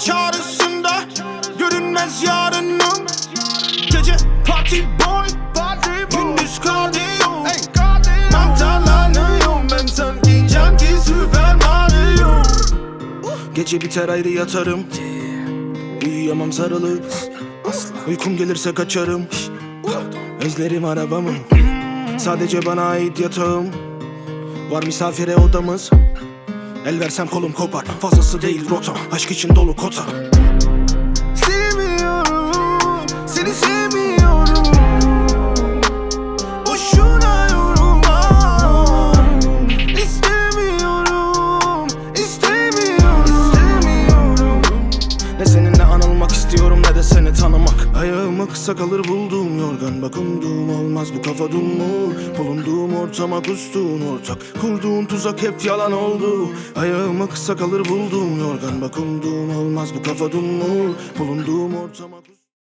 çağrısında Görünmez yarınım Gece party boy Gündüz kardiyo. Mantarlanıyorum ben sanki canki Süper Mario. Gece biter ayrı yatarım. Uyuyamam sarılıp Uykum gelirse kaçarım. Özlerim arabamı. Sadece bana ait yatağım. Var misafire odamız El versem kolum kopar. Fazlası değil rota. Aşk için dolu kota seninle anılmak istiyorum ne de seni tanımak. Ayağıma kısa kalır bulduğum yorgan. Bakındığım olmaz bu kafa dumur Bulunduğum ortama kustuğun ortak. Kurduğun tuzak hep yalan oldu. Ayağıma kısa kalır bulduğum yorgan. Bakındığım olmaz bu kafa dumur Bulunduğum ortama kustuğun